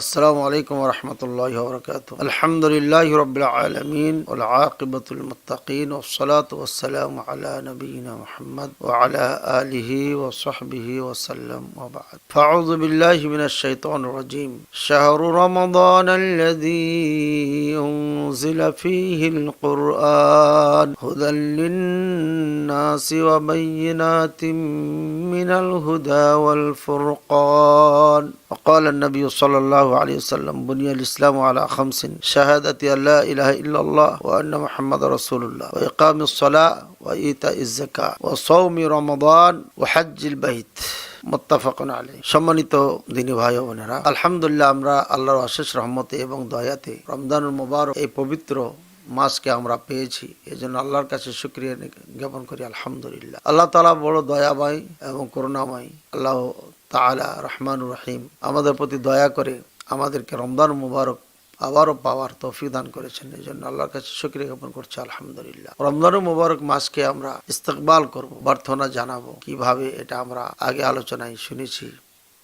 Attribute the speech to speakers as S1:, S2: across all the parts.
S1: السلام عليكم ورحمة الله وبركاته. الحمد لله رب العالمين والعاقبة المتقين والصلاة والسلام على نبينا محمد وعلى آله وصحبه وسلم وبعد. فأعوذ بالله من الشيطان الرجيم. شهر رمضان الذي أنزل فيه القرآن هدى للناس وبينات من الهدى والفرقان. وقال النبي صلى الله আলী সাল্লাম বুনিয়াল ইসলাম আলা খামসিন, শাহাদাতি আল্লাহ ইলাহ ইল্লাল্লাহ ও আন্না মোহাম্মদ রসুল্লাহ ও ইকামিসাল্লাহ ও ইতা ইজ্জাকা ও সৌমি রমদান ও হাজ্জিল বাহিত মোত্তাফাকুন আলী সম্মানিত দিনী ভাই ও বোনেরা, আলহামদুলিল্লাহ আমরা আল্লাহর অশেষ রহমতে এবং দয়াতে রমজানুল মোবারক এই পবিত্র মাসকে আমরা পেয়েছি। এই জন্য আল্লাহর কাছে সুক্রিয়া জ্ঞাপন করি, আলহামদুলিল্লাহ। আল্লাহ তালা বড় দয়াময় এবং করুণাময়, আল্লাহ তালা রহমান রহিম আমাদের প্রতি দয়া করে আমাদেরকে রমজান মুবারক আবারও পাওয়ার তৌফিক দান করেছেন। এই জন্য আল্লাহর কাছে শুক্রিয়া জ্ঞাপন করছি, আলহামদুলিল্লাহ। রমজান মুবারক মাসকে আমরা ইস্তেকবাল করব, প্রার্থনা জানাব। কীভাবে এটা আমরা আগে আলোচনায় শুনেছি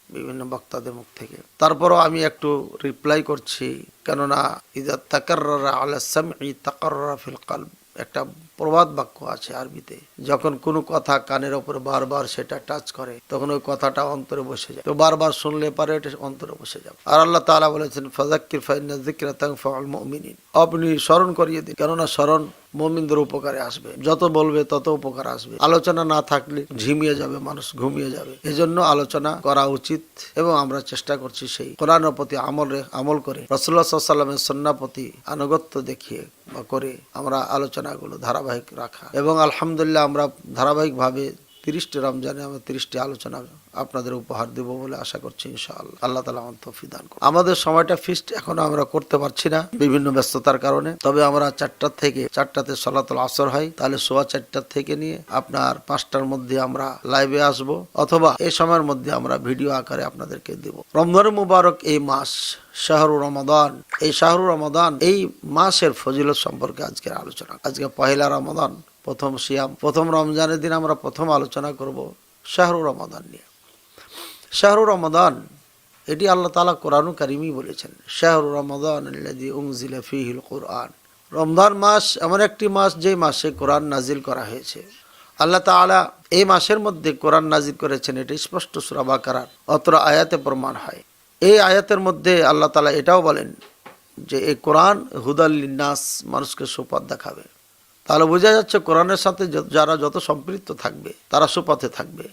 S1: বিভিন্ন বক্তাদের মুখ থেকে। তারপরও আমি একটু রিপ্লাই করছি, কেননা, ইদা তাকাররা আলা সামঈ তাকাররা ফিল কলব একটা প্রবাদ বাক্য আছে আরবিতে। যখন কোনো কথা কানের ওপরে বারবার সেটা টাচ করে, তখন ওই কথাটা অন্তরে বসে যায়। তো বারবার শুনলে পারে এটা অন্তরে বসে যাবে। আর আল্লাহ তাআলা বলেছেন ফাজাক্কির যিকরা তানফাউল মুমিনিন। আপনি স্মরণ করিয়ে দিন। কেননা স্মরণ মুমিনদের উপকারে আসবে। যত বলবে তত উপকার আসবে। আলোচনা না থাকলে ঝিমিয়ে যাবে, মানুষ ঘুমিয়ে যাবে। এজন্য আলোচনা করা উচিত এবং আমরা চেষ্টা করছি সেই কোরআনের প্রতি আমল আমল করে। রসুল্লাহ সাল্লামের সন্না প্রতি আনুগত্য দেখিয়ে বা করে আমরা আলোচনাগুলো ধারাবাহিক রাখা। এবং আলহামদুলিল্লাহ আমরা ধারাবাহিকভাবে তিরিশটি রমজানে আমরা তিরিশটি আলোচনা আপনাদের উপহার দেব বলে আশা করছি ইনশাআল্লাহ। আল্লাহ তালা আমার তৌফিক দান করুন। আমাদের সময়টা ফিস্ট এখনও আমরা করতে পারছি না বিভিন্ন ব্যস্ততার কারণে। তবে আমরা চারটার থেকে, চারটাতে সলাতল আসর হয়। তাহলে সোয়া চারটার থেকে নিয়ে আপনার পাঁচটার মধ্যে আমরা লাইভে আসব। অথবা এই সময়ের মধ্যে আমরা ভিডিও আকারে আপনাদেরকে দেব। রমজান মুবারক এই মাস শাহরু রমাদান। এই শাহরু রমাদান এই মাসের ফজিলত সম্পর্কে আজকের আলোচনা। আজকে পহেলা রমাদান। প্রথম সিয়াম, প্রথম রমজানের দিন আমরা প্রথম আলোচনা করব শাহরু রমাদান নিয়ে। শাহরু রমাদান, এটি আল্লাহ তালা কোরআন কারিমই বলেছেন, শাহরু রমাদান উনজিলা কোরআন। রমজান মাস এমন একটি মাস যে মাসে কোরআন নাজিল করা হয়েছে। আল্লাহ তাআলা এই মাসের মধ্যে কোরআন নাজিল করেছেন, এটা স্পষ্ট সূরা বাকারার অত্র আয়াতে প্রমাণ হয়। এই আয়াতের মধ্যে আল্লাহ তাআলা এটাও বলেন যে, এই কোরআন হুদাল্লিনাস মানুষকে সুপথ দেখাবে। তাহলে বোঝা যাচ্ছে কোরআনের সাথে যারা যত সম্পৃক্ত থাকবে, তারা সুপথে থাকবে।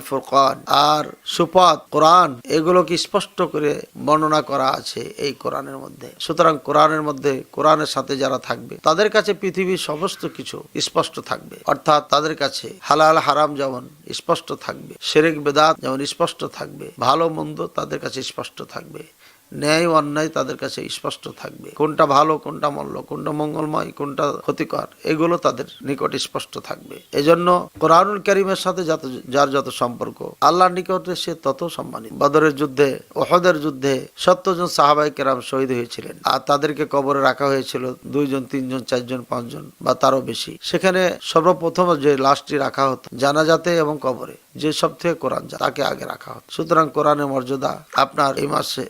S1: ফুরকান। আর সুপথ কোরআন, এগুলোকে স্পষ্ট করে বর্ণনা করা আছে এই কোরআনের মধ্যে। সুতরাং কোরআনের মধ্যে কোরআনের সাথে যারা থাকবে, তাদের কাছে পৃথিবীর সমস্ত কিছু স্পষ্ট থাকবে। অর্থাৎ তাদের কাছে হালাল, হারাম যেমন স্পষ্ট থাকবে, সেরেক, বেদাত যেমন স্পষ্ট থাকবে, ভালো, মন্দ তাদের কাছে স্পষ্ট থাকবে। ন্যায় অন্যায় তাদের কাছে স্পষ্ট থাকবে। কোনটা ভালো, কোনটা মল্ল কোনটা মঙ্গলময়, কোনটা ক্ষতিকর, এগুলো তাদের নিকট স্পষ্ট থাকবে। এজন্য কোরআনুল করিমের সাথে যত, যার যত সম্পর্ক, আল্লাহর নিকটে সে তত সম্মানিত। বদরের যুদ্ধে ওহদের যুদ্ধে সত্তরজন সাহাবাই কেরাম শহীদ হয়েছিলেন। আর তাদেরকে কবরে রাখা হয়েছিল দুইজন, তিনজন, চারজন, পাঁচজন বা তারও বেশি। সেখানে সর্বপ্রথম যে লাশটি রাখা হতো, জানাজাতে এবং কবরে, যে সব থেকে কোরআন তাকে আগে রাখা হতো। সুতরাং কোরআনের মর্যাদা আপনার এই মাসে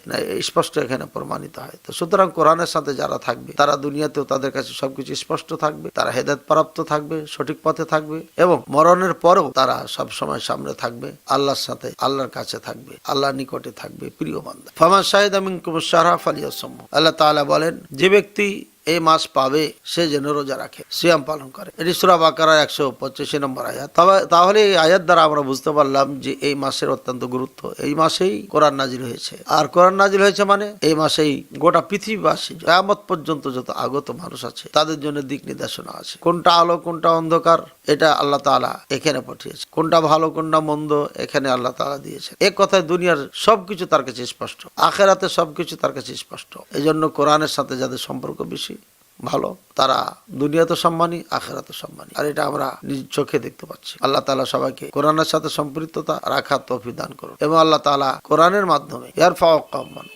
S1: স্পষ্ট এখানে প্রমাণিত হয়। তো সুতরাং কোরআনের সাথে যারা থাকবে, তারা দুনিয়াতেও তাদের কাছে সবকিছু স্পষ্ট থাকবে, তারা হেদায়ত প্রাপ্ত থাকবে, সঠিক পথে থাকবে এবং মরণের পরেও তারা সব সময় সামনে থাকবে, আল্লাহর সাথে, আল্লাহর কাছে থাকবে, আল্লাহর নিকটে থাকবে, প্রিয় বান্দা। ফামা শাহিদ আমিন কুমুর সারা ফালিয়াসম আল্লাহ তাআলা বলেন, যে ব্যক্তি এই মাস পাবে, সে যেন রোজা রাখে, সিয়াম পালন করে। এটি সুরা বাকারা একশো পঁচাশি নম্বর আয়াত। তাহলে এই আয়াত দ্বারা আমরা বুঝতে পারলাম যে এই মাসের অত্যন্ত গুরুত্ব। এই মাসেই কোরআন নাজিল হয়েছে। আর কোরআন নাজিল হয়েছে মানে এই মাসেই গোটা পৃথিবীবাসী, কেয়ামত পর্যন্ত যত আগত মানুষ আছে, তাদের জন্য দিক নির্দেশনা আছে। কোনটা আলো, কোনটা অন্ধকার, এটা আল্লাহ তাআলা এখানে পাঠিয়েছে। কোনটা ভালো, কোনটা মন্দ, এখানে আল্লাহ তাআলা দিয়েছে। এক কথায় দুনিয়ার সবকিছু তার কাছে স্পষ্ট, আখেরাতে সবকিছু তার কাছে স্পষ্ট। এই জন্য কোরআনের সাথে যাদের সম্পর্ক বেশি ভালো, তারা দুনিয়া তো সম্মানী, আখেরাতে সম্মানী। আর এটা আমরা নিজ চোখে দেখতে পাচ্ছি। আল্লাহ তালা সবাইকে কোরআনের সাথে সম্পৃক্ততা রাখার তৌফিক দান করুন। এবং আল্লাহ তালা কোরআনের মাধ্যমে ইয়ার ফাওয়ান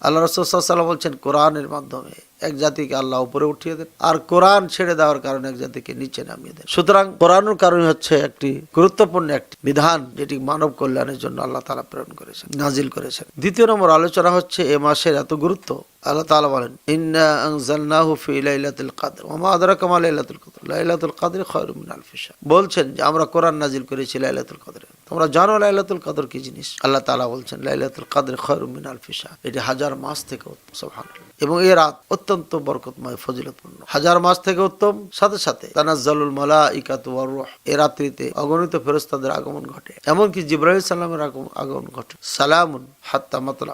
S1: আল্লাহ রসুল বলছেন, কোরআনের মাধ্যমে এক জাতিকে আল্লাহ উপরে উঠিয়ে দেন আর কোরআন ছেড়ে দেওয়ার কারণে এক জাতিকে নিচে নামিয়ে দেন। সুতরাং কোরআনের কারণে হচ্ছে একটি গুরুত্বপূর্ণ একটি বিধান যেটি মানব কল্যাণের জন্য আল্লাহ তালা প্রেরণ করেছেন নাজিল করেছেন। দ্বিতীয় নম্বর আলোচনা হচ্ছে এ মাসের এত গুরুত্ব। আল্লাহ তালা বলেন, ইন্না আনজালনাহু ফি লাইলাতুল কদর, ওয়া মা আদরাকা মা লাইলাতুল লাইলাতুল কদর খায়রুম মিন আলফি বলছেন যে, আমরা কোরআন নাজিল করেছি লাইলাতুল কদরে। তোমরা জানো লাইলাতুল কদর কি জিনিস? আল্লাহ তাআলা বলছেন, লাইলাতুল কদর খায়রুম মিন আলফি এটি হাজার মাস থেকে উত্তম এবং এই রাত অত্যন্ত বরকতময়, ফজিলতপূর্ণ। হাজার মাস থেকে উত্তম, সাথে সাথে তানাজ্জালুল মালাইকাতু ওয়ার রূহ। এই রাত্রিতে অগণিত ফেরেশতাদের আগমন ঘটে। এমনকি জিব্রাইল সালামের আগম- আগমন ঘটে। সালামুন হাত্তা মাতলা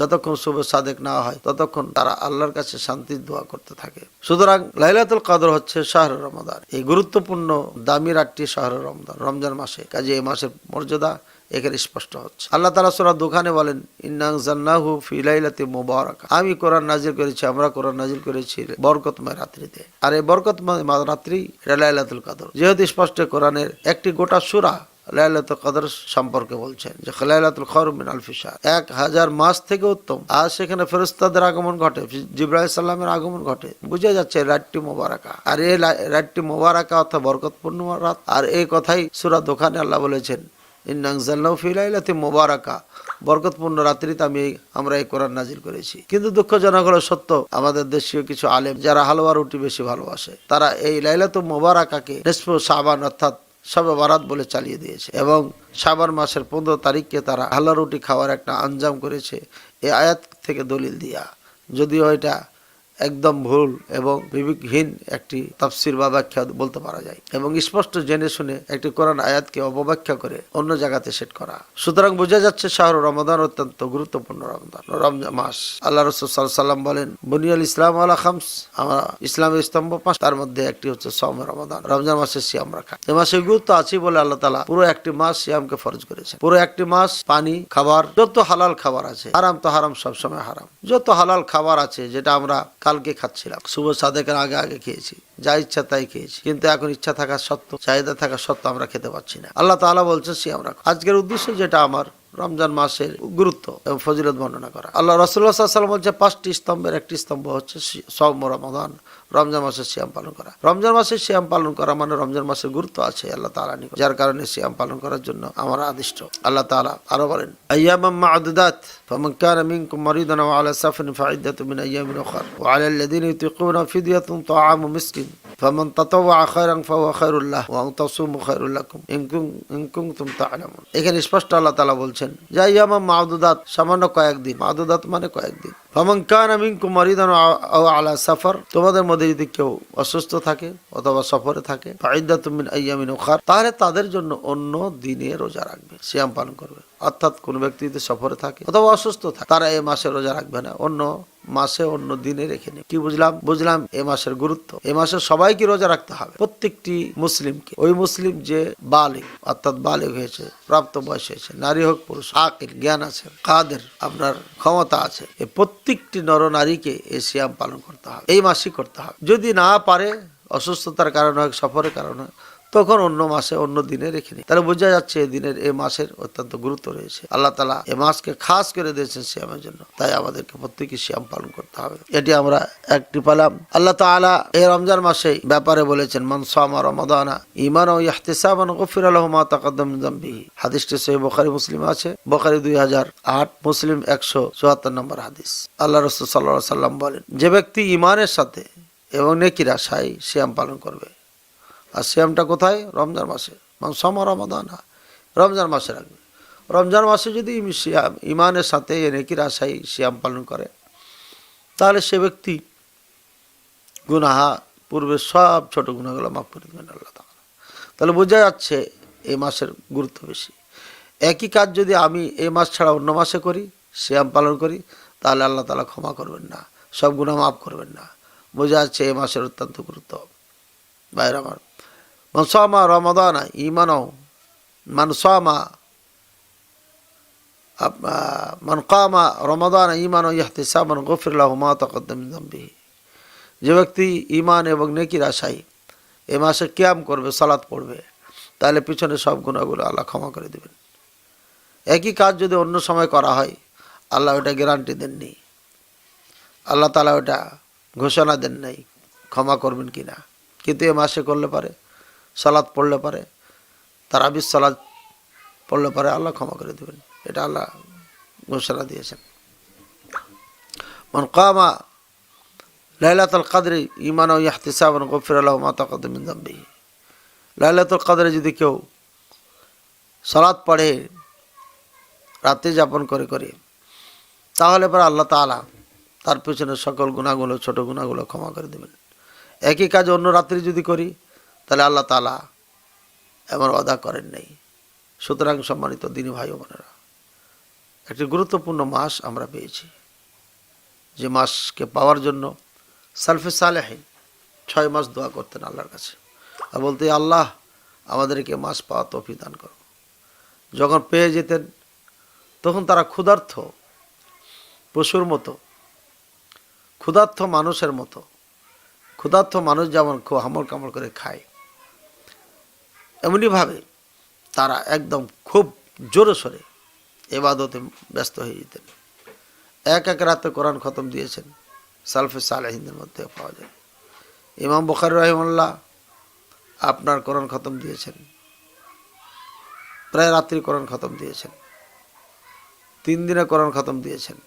S1: যতক্ষণ শুভ সাদেক না হয়, ততক্ষণ তারা আল্লাহর কাছে শান্তির দোয়া করতে থাকে। সুতরাং লাইলাতুল কাদর হচ্ছে শাহর রমাদান এই গুরুত্বপূর্ণ দামি রাতটি শাহর রমজান রমজান মাসে। কাজে এই মাসের মর্যাদা এখানে স্পষ্ট হচ্ছে। আল্লাহ তালা সুরা দোকানে বলেন, ইন্নাং জান্নাহু ফিলাইলাতি মুবারাকা। আমি কোরআন নাজিল করেছি, আমরা কোরআন নাজিল করেছি বরকতময় রাত্রিতে। আর এই বরকতময় রাত্রি, এটা লাইলাতুল কাদর। যেহেতু স্পষ্ট কোরআনের একটি গোটা সূরা লাইলাতুল কদর সম্পর্কে বলছেন যে লাইলাতুল খরম মিন আলফি শাহর। এক হাজার মাস থেকে উত্তম। আর সেখানে ফেরেশতাদের আগমন ঘটে জিব্রাহিম সাল্লামের আগমন ঘটে। বুঝা যাচ্ছে রাতটি মোবারকা। আর এই রাতটি মোবারকা অর্থাৎ বরকতপূর্ণ রাত। আর এই কথাই সূরা দোকানে আল্লাহ বলেছেন ইন্নাংজাল্লাহ ফিলাইলাতে মোবারকা। বরকতপূর্ণ রাত্রিতে আমি, আমরা এই কোরআন নাজিল করেছি। কিন্তু দুঃখজনক হলো সত্য, আমাদের দেশীয় কিছু আলেম যারা হালুয়া রুটি বেশি ভালোবাসে, তারা এই লাইলাতু মোবারকাকে নেসফ সাবান অর্থাৎ সবে বারাত বলে চালিয়ে দিয়েছে এবং সাবান মাসের পনেরো তারিখকে তারা হাল্লা রুটি খাওয়ার একটা আঞ্জাম করেছে। এ আয়াত থেকে দলিল দিয়া। যদিও এটা একদম ভুল এবং বিবেকহীন একটি তাফসির বা ব্যাখ্যা বলতে পারা যায় এবং স্পষ্ট জেনে শুনে একটি কোরআন আয়াতকে অপব্যাখ্যা করে অন্য জায়গাতে সেট করা। সুতরাং বোঝা যাচ্ছে শাহর রমাদান অত্যন্ত গুরুত্বপূর্ণ রমজান রমজান মাস। আল্লাহ রসুল সাল্লাম বলেন, বুনিয়াল ইসলাম আলা খামস। আমরা ইসলামের স্তম্ভ পাঁচ, তার মধ্যে একটি হচ্ছে সম রমাদান। রমজান মাসে সিয়াম রাখা। এ মাসে গুরুত্ব আছে বলে আল্লাহ তালা পুরো একটি মাস সিয়ামকে ফরজ করেছে পুরো একটি মাস পানি, খাবার, যত হালাল খাবার আছে, হারাম তো হারাম সবসময় হারাম। যত হালাল খাবার আছে, যেটা আমরা কালকে খাচ্ছিলাম। শুভ সাদেকের আগে আগে খেয়েছি। যা ইচ্ছা তাই খেয়েছি। কিন্তু এখন ইচ্ছা থাকা সত্ত্বেও, চাহিদা থাকা সত্ত্বেও আমরা খেতে পারছি না। আল্লাহ তালা বলছে সে আমরা আজকের উদ্দেশ্য যেটা আমার রমজান মাসের গুরুত্ব এবং ফজিলত বর্ণনা করা। আল্লাহ রসুল্লাহ বলছে, পাঁচটি স্তম্ভের একটি স্তম্ভ হচ্ছে সম রমাদান। রমজান মাসের শ্যাম পালন করা। রমজান মাসের শ্যাম পালন করা মানে রমজান মাসের গুরুত্ব আছে আল্লাহ তাআলা নিকট। যার কারণে শ্যাম পালন করার জন্য আমরা আদিষ্ট। আল্লাহ তাআলা আরও বলেন তা'আমু মিসকিন تطوع خيرا فهو خير খায়রুল وان ওয়া خير لكم ان كنتم ইন এখানে স্পষ্ট আল্লাহ তাআলা বলছেন যে ইয়ামা মা'দুদাত সামান্য কয়েকদিন মা'দুদাত মানে কয়েকদিন তোমাদের মধ্যে যদি কেউ অসুস্থ থাকে অথবা সফরে থাকে তাহলে তাদের জন্য অন্য দিনে রোজা রাখবে, সিয়াম পালন করবে। অর্থাৎ কোন ব্যক্তি যদি সফরে থাকে অথবা অসুস্থ থাকে, তারা মাসে রোজা রাখবে না, অন্য মাসে অন্য দিনে রেখে কি বুঝলাম? বুঝলাম এ মাসের গুরুত্ব। এ মাসে সবাইকে রোজা রাখতে হবে, প্রত্যেকটি মুসলিমকে। ওই মুসলিম যে বালিক অর্থাৎ বালিক হয়েছে প্রাপ্ত বয়স হয়েছে, নারী হোক পুরুষ, আকিল, জ্ঞান আছে, কাদের, আপনার ক্ষমতা আছে এই প্রত্যেকটি নরনারীকে এই সিয়াম পালন করতে হবে এই মাসই করতে হবে। যদি না পারে অসুস্থতার কারণে হোক সফরের কারণে হোক, তখন অন্য মাসে অন্য দিনে রেখে নিই তাহলে বোঝা যাচ্ছে এই দিনের এই মাসের অত্যন্ত গুরুত্ব রয়েছে। আল্লাহ তালা এ মাসকে খাস করে দিয়েছেন শ্যামের জন্য। তাই আমাদেরকে প্রত্যেকে শ্যাম পালন করতে হবে। এটি আমরা একটি পেলাম। আল্লাহ তালা এই রমজান মাসে ব্যাপারে বলেছেন মনসামা রমাদানা ইমান ও ইহতিসাবান গফির আলহ মা তাকাদ্দম জাম্বিহি হাদিসটি সহি বখারি, মুসলিম আছে। বখারি দুই হাজার আট, মুসলিম একশো চুয়াত্তর নম্বর হাদিস। আল্লাহ রসুল সাল্লাহ সাল্লাম বলেন, যে ব্যক্তি ইমানের সাথে এবং নেকির আশায় শ্যাম পালন করবে আর শ্যামটা কোথায়? রমজান মাসে। সম রমাদান। রমজান মাসে রাখবে। রমজান মাসে যদি সিয়াম ইমানের সাথে নেকির আশায় শ্যাম পালন করে? তাহলে সে ব্যক্তি গুনাহা পূর্বে সব ছোট গুণাগুলো মাফ করে দেবেন আল্লাহ তাআলা। তাহলে বোঝা যাচ্ছে এই মাসের গুরুত্ব বেশি। একই কাজ যদি আমি এই মাস ছাড়া অন্য মাসে করি শ্যাম পালন করি, তাহলে আল্লাহ তালা ক্ষমা করবেন না। সব গুণা মাফ করবেন না। বোঝা যাচ্ছে এই মাসের অত্যন্ত গুরুত্ব। বাইরে আমার মনসামা রমাদান ইমানও মনসামা মান কামা রমাদান ইমান ও ইহতিসামন গফিরাহ মা তকদ্দম যে ব্যক্তি ইমান এবং নেকির আশাই এ মাসে ক্যাম করবে, সালাত পড়বে, তাহলে পিছনে সব গুণাগুলো আল্লাহ ক্ষমা করে দেবেন। একই কাজ যদি অন্য সময় করা হয়, আল্লাহ ওটা গ্যারান্টি দেননি। আল্লাহ তালা ওটা ঘোষণা দেন নাই, ক্ষমা করবেন কি না কিন্তু এ মাসে করলে পারে। সালাদ পড়লে পারে, তারাবির সালাদ পড়লে পারে আল্লাহ ক্ষমা করে দেবেন। এটা আল্লাহ ঘোষণা দিয়েছেন। মন কামা লাইলাতুল কাদরি ইমান ও ইহতিসাবন গফির আল্লাহ মাতা কদমিন দাম্বি লাইলাতুল কাদরে যদি কেউ সালাদ পড়ে রাত্রি যাপন করে করে, তাহলে পরে আল্লাহ তাআলা তার পেছনে সকল গুণাগুলো ছোট গুণাগুলো ক্ষমা করে দেবেন। একই কাজ অন্য রাত্রি যদি করি তাহলে আল্লাহ তালা এমন অদা করেন নাই। সুতরাং সম্মানিত দিনী ভাই বোনেরা, একটি গুরুত্বপূর্ণ মাস আমরা পেয়েছি। যে মাসকে পাওয়ার জন্য সালফে সালেহীন ছয় মাস দোয়া করতেন আল্লাহর কাছে। আর বলতে, আল্লাহ আমাদেরকে মাস পাওয়া তফি দান করো। যখন পেয়ে যেতেন, তখন তারা ক্ষুধার্থ, পশুর মতো, ক্ষুধার্থ মানুষের মতো, ক্ষুধার্থ মানুষ যেমন খুব হামড় কামড় করে খায় এমনিভাবে তারা একদম খুব জোরে সোরে এবাদতে ব্যস্ত হয়ে যেতেন। এক এক রাতে কোরআন খতম দিয়েছেন, সালফে সালেহিনদের মধ্যে পাওয়া যায়। ইমাম বখার রহিমুল্লাহ আপনার কোরআন খতম দিয়েছেন, প্রায় রাত্রি কোরআন খতম দিয়েছেন, তিন দিনে কোরআন খতম দিয়েছেন,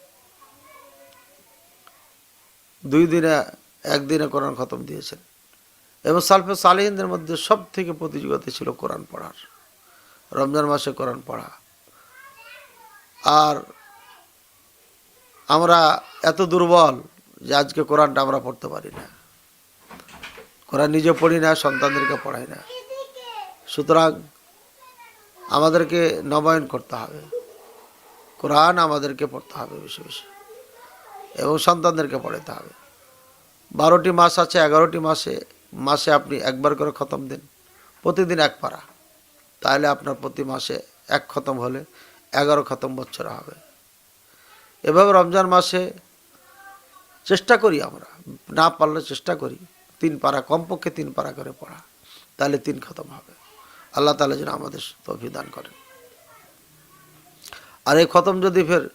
S1: দুই দিনে, একদিনে কোরআন খতম দিয়েছেন। এবং সালফে সালেহিনদের মধ্যে সব থেকে প্রতিযোগিতা ছিল কোরআন পড়ার। রমজান মাসে কোরআন পড়া। আর আমরা এত দুর্বল যে আজকে কোরআনটা আমরা পড়তে পারি না। কোরআন নিজে পড়ি না, সন্তানদেরকে পড়াই না। সুতরাং আমাদেরকে নবায়ন করতে হবে। কোরআন আমাদেরকে পড়তে হবে বেশি বেশি। এবং সন্তানদেরকে পড়াতে হবে। বারোটি মাস আছে, এগারোটি মাসে মাসে আপনি একবার করে খতম দিন। প্রতিদিন এক পারা। তাহলে আপনার প্রতি মাসে এক খতম হলে এগারো খতম বছর হবে। এভাবে রমজান মাসে চেষ্টা করি আমরা। না পারলে চেষ্টা করি। তিন পারা, কমপক্ষে তিন পারা করে পড়া। তাহলে তিন খতম হবে। আল্লাহ তালা যেন আমাদের দান করেন। আর এই খতম যদি ফের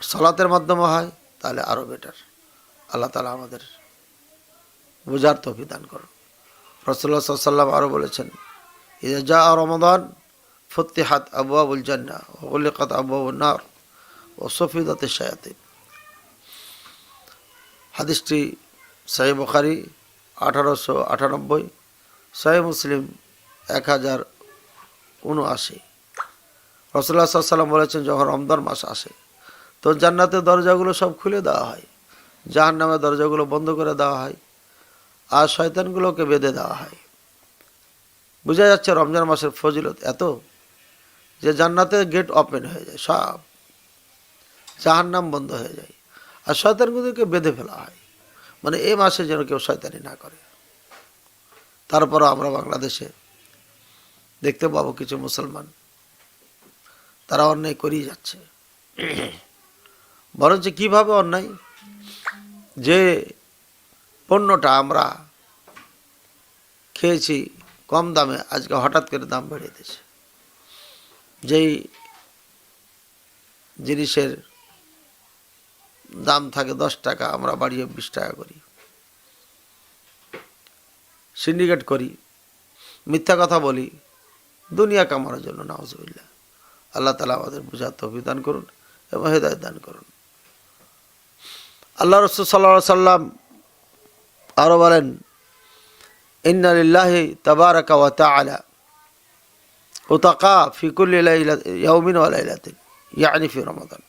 S1: সলাতের মাধ্যমে হয়, তাহলে আরও বেটার আল্লাহ তালা আমাদের বোঝার তৌফিক দান করুন রসল্লা সাল্লাম আরও বলেছেন যা রমদান ফতিহাত আবু আবুল জান্না ওলিকাত আবু নার ও সফিদাতে শায়াতিন। হাদিসটি সাহি বখারি আঠারোশো আটানব্বই, সাহি মুসলিম এক হাজার উনআশি। রসুল্লাহ সাল্লাম বলেছেন, যখন রমজান মাস আসে, তো জান্নাতের দরজাগুলো সব খুলে দেওয়া হয় জাহান নামের দরজাগুলো বন্ধ করে দেওয়া হয় আর শয়তানগুলোকে বেঁধে দেওয়া হয়। বোঝা যাচ্ছে রমজান মাসের ফজিলত এত যে জান্নাতের গেট ওপেন হয়ে যায়, সব জাহান্নাম বন্ধ হয়ে যায়। আর শয়তানগুলোকে বেঁধে ফেলা হয়। মানে এ মাসে যেন কেউ শয়তানি না করে। তারপরও আমরা বাংলাদেশে দেখতে পাবো কিছু মুসলমান। তারা অন্যায় করেই যাচ্ছে। বরঞ্চ কীভাবে অন্যায়? যে পণ্যটা আমরা খেয়েছি কম দামে, আজকে হঠাৎ করে দাম বেড়ে দিয়েছে। যেই জিনিসের দাম থাকে দশ টাকা, আমরা বাড়িয়ে বিশ টাকা করি। সিন্ডিকেট করি। মিথ্যা কথা বলি। দুনিয়া কামানোর জন্য নাওজবিল্লা আল্লাহ তালা আমাদের বুঝার তফি দান করুন এবং হেদায়ত দান করুন। আল্লাহ রসুল সাল্লা সাল্লাম আরও বলেন ইন্নালিল্লাহি তাবারাকা ওয়া তাআলা উতাকা ফি কুল্লি লাইলাত ইয়াউমিন ওয়া লাইলাতিন, ইয়ানি ফি রমাদান,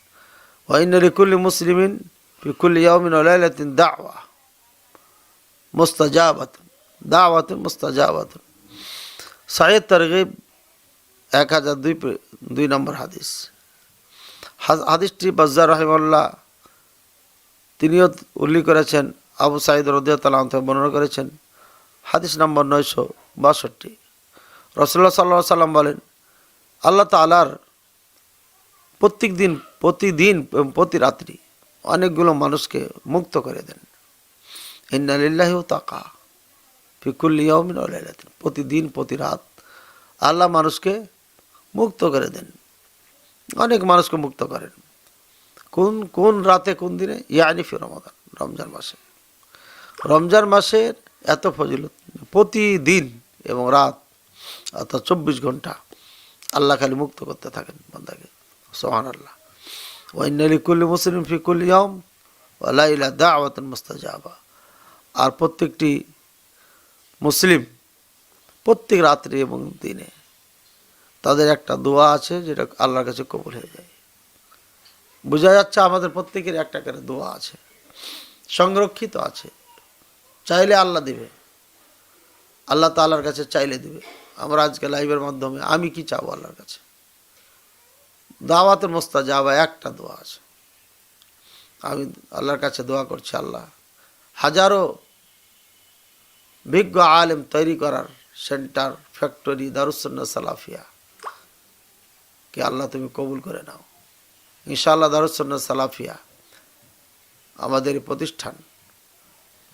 S1: ওয়া ইন্না লিকুল্লি মুসলিমিন ফি কুল্লি ইয়াউমিন ওয়া লাইলাতিন দাওয়া মুস্তাজাবাতুন, দাওয়াতুন মুস্তাজাবাতুন। সাইয়দ তারগিব, এক হাজার দুই দুই নম্বর হাদিস। হাদ- হাদিসটি বাজ্জার রহিমাল্লাহ তিনিও উল্লেখ করেছেন আবু সাইদ রদিয়াতালাম থেকে বর্ণনা করেছেন, হাদিস নম্বর নয়শো বাষট্টি। রসল্লা সাল্লাহ সাল্লাম বলেন, আল্লাহ তালার প্রত্যেক দিন প্রতিদিন প্রতি রাত্রি অনেকগুলো মানুষকে মুক্ত করে দেন। ইন্নালিল্লাহি তাকা ফিকুল্লি ইয়াউমিন ওয়া প্রতিদিন, প্রতি রাত আল্লাহ মানুষকে মুক্ত করে দেন। অনেক মানুষকে মুক্ত করেন। কোন কোন রাতে, কোন দিনে? ইয়ানি ফি রমাদান, রমজান মাসে। রমজান মাসের এত ফজিলত। প্রতিদিন এবং রাত, অর্থাৎ চব্বিশ ঘণ্টা আল্লাহ খালি মুক্ত করতে থাকেন বান্দাকে। সোহান আল্লাহ ওয়াইনালি কুল্লি মুসলিম ফি কুল্লি ইয়ম ওয়ালাইলা দাওয়াতুন মুস্তাজাবা। আর প্রত্যেকটি মুসলিম প্রত্যেক রাত্রি এবং দিনে তাদের একটা দোয়া আছে যেটা আল্লাহর কাছে কবুল হয়ে যায়। বোঝা যাচ্ছে আমাদের প্রত্যেকের একটা করে দোয়া আছে। সংরক্ষিত আছে। চাইলে আল্লাহ দিবে। আল্লাহ তাআলার কাছে চাইলে দিবে। আমরা আজকে লাইভের মাধ্যমে, আমি কি চাবো আল্লাহর কাছে? দাওয়াতের মোস্তা যাওয়া একটা দোয়া আছে। আমি আল্লাহর কাছে দোয়া করছি, আল্লাহ, হাজারো বিজ্ঞ আলেম তৈরি করার সেন্টার, ফ্যাক্টরি দারুসন্না সালাফিয়া, কে আল্লাহ তুমি কবুল করে নাও। ইনশাআল্লাহ দারুসন্না সালাফিয়া, আমাদের প্রতিষ্ঠান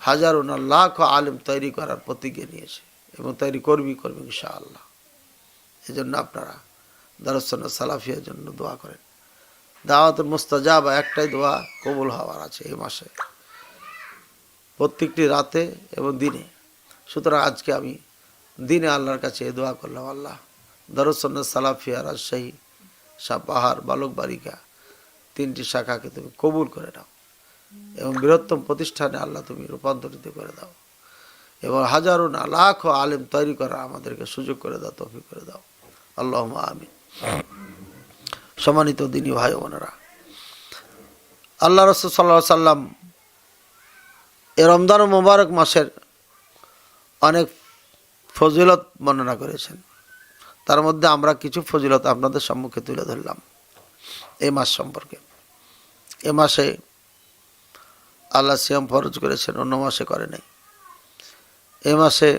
S1: হাজারো না লাখ আলেম তৈরি করার প্রতিজ্ঞা নিয়েছে এবং তৈরি করবি করবি ইনশাআল্লাহ। এই জন্য আপনারা দারুসন্না সালাফিয়ার জন্য দোয়া করেন। দাওয়াতুল মুস্তাজাবা একটাই দোয়া কবুল হওয়ার আছে এই মাসে। প্রত্যেকটি রাতে এবং দিনে। সুতরাং আজকে আমি দিনে আল্লাহর কাছে দোয়া করলাম, আল্লাহ দরসন্ন সালাফিয়া রাজশাহী, সাপাহার বালক বালিকা তিনটি শাখাকে তুমি কবুল করে নাও। এবং বৃহত্তম প্রতিষ্ঠানে আল্লাহ তুমি রূপান্তরিত করে দাও। এবং হাজারো না, লাখো আলেম তৈরি করা আমাদেরকে সুযোগ করে দাও তফি করে দাও। আল্লাহ আমিন। সম্মানিত দিনী ভাই বোনেরা, আল্লাহ রসুল সাল্লাহ সাল্লাম এ রমজান মোবারক মাসের অনেক ফজিলত বর্ণনা করেছেন। তার মধ্যে আমরা কিছু ফজিলত আপনাদের সম্মুখে তুলে ধরলাম। এই মাস সম্পর্কে। এ মাসে আল্লাহ সিয়াম ফরজ করেছেন, অন্য মাসে করে নাই। এ মাসে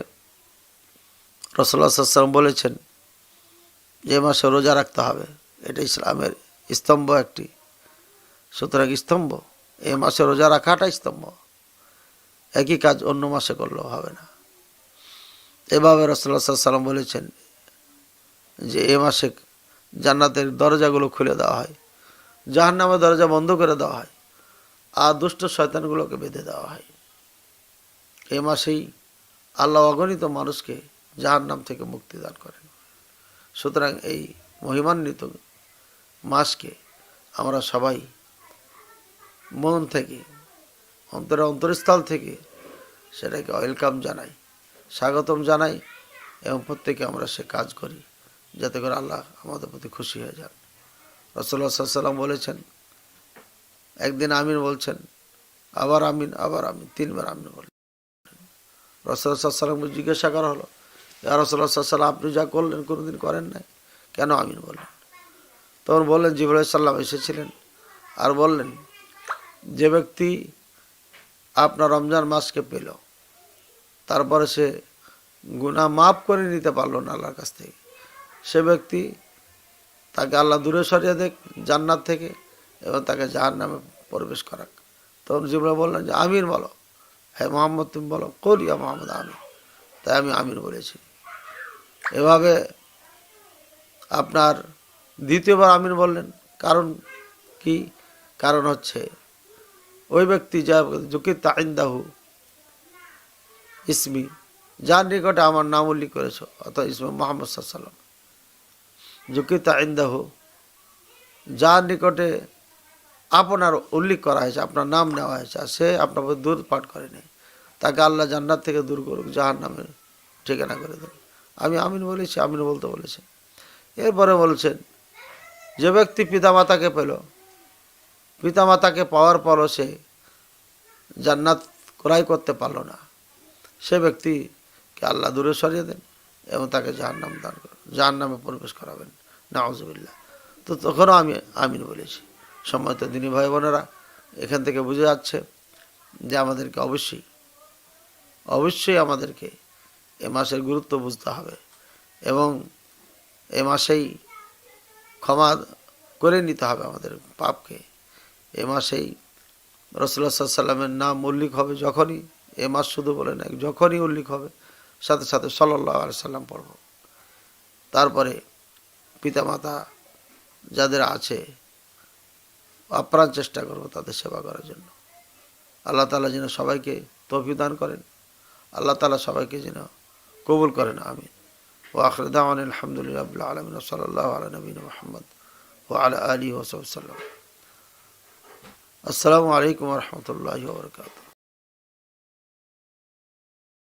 S1: রসল্লা বলেছেন যে মাসে রোজা রাখতে হবে। এটা ইসলামের স্তম্ভ একটি। সুতরাং স্তম্ভ, এ মাসে রোজা রাখাটা স্তম্ভ। একই কাজ অন্য মাসে করলেও হবে না। এভাবে রসল্লা বলেছেন যে এ মাসে জান্নাতের দরজাগুলো খুলে দেওয়া হয়, জাহান্নামের দরজা বন্ধ করে দেওয়া হয়। আর দুষ্ট শয়তানগুলোকে বেঁধে দেওয়া হয়। এ মাসেই আল্লাহ অগণিত মানুষকে যাহার নাম থেকে মুক্তি দান করেন। সুতরাং এই মহিমান্বিত মাসকে আমরা সবাই মন থেকে, অন্তরে অন্তরস্থল থেকে সেটাকে ওয়েলকাম জানাই, স্বাগতম জানাই এবং প্রত্যেকে আমরা সে কাজ করি, যাতে করে আল্লাহ আমাদের প্রতি খুশি হয়ে যান। রসল্লা সাল্লাম বলেছেন একদিন আমিন বলছেন, আবার আমিন আবার আমিন, তিনবার আমিন বলেন রসল্লা সাল্লামকে জিজ্ঞাসা করা হলো রসল্লা সাল্লাম আপনি যা করলেন, কোনোদিন করেন নাই? কেন আমিন বললেন? তখন বললেন জিবুল সাল্লাম এসেছিলেন। আর বললেন, যে ব্যক্তি আপনার রমজান মাসকে পেল, তারপরে সে গুণা মাফ করে নিতে পারল না আল্লাহর কাছ থেকে, সে ব্যক্তি তাকে আল্লাহ দূরে সরিয়ে দেখ, জান্নাত থেকে এবং তাকে যার নামে প্রবেশ করাক তখন জিবরা বললেন যে, আমির বলো। হ্যাঁ মোহাম্মদ, তুমি বলো করিয়া মোহাম্মদ আমির? তাই আমি আমির বলেছি। এভাবে আপনার দ্বিতীয়বার আমির বললেন। কারণ কি? কারণ হচ্ছে, ওই ব্যক্তি যা জুকি তাইন্দাহু ইসমি, যার নিকটে আমার নাম উল্লেখ করেছ, অর্থাৎ ইসমে মোহাম্মদ সাল্লাম জুকি তাইন্দাহু যার নিকটে আপনার উল্লেখ করা হয়েছে, আপনার নাম নেওয়া হয়েছে, আর সে আপনার দূর পাঠ করেনি। তাকে আল্লাহ জান্নাত থেকে দূর করুক জাহার নামের ঠিকানা করে দেন। আমি আমিন বলেছি, আমিন বলতে বলেছি। এরপরে বলছেন, যে ব্যক্তি পিতামাতাকে পেল, পিতামাতাকে পাওয়ার পরও সে জান্নাত ক্রয় করতে পারল না। সে ব্যক্তিকে আল্লাহ দূরে সরিয়ে দেন এবং তাকে জাহার নাম দান করেন নামে প্রবেশ করাবেন। নাওজবিল্লা তো তখনও আমি আমিন বলেছি। সম্মত দিনী ভাই বোনেরা, এখান থেকে বুঝে যাচ্ছে যে আমাদেরকে অবশ্যই অবশ্যই আমাদেরকে এ মাসের গুরুত্ব বুঝতে হবে এবং এ মাসেই ক্ষমা করে নিতে হবে আমাদের পাপকে। এ মাসেই রসুল্লা সাল্লামের নাম উল্লেখ হবে যখনই, এ মাস শুধু বলে না যখনই উল্লেখ হবে, সাথে সাথে সাল্লাহ সাল্লাম পড়ব। তারপরে পিতামাতা যাদের আছে আপ্রাণ চেষ্টা করব তাদের সেবা করার জন্য। আল্লাহ তালা যেন সবাইকে তফি দান করেন। আল্লাহ তালা সবাইকে যেন কবুল করেন, আমিন। ও আখরদান আলহামদুলিল্লাহ আলমিন সাল্লাহ আল নবীন মোহাম্মদ ও আল আলী ওসব সাল্লাম। আসসালামু আলাইকুম রহমতুল্লাহ বরকাত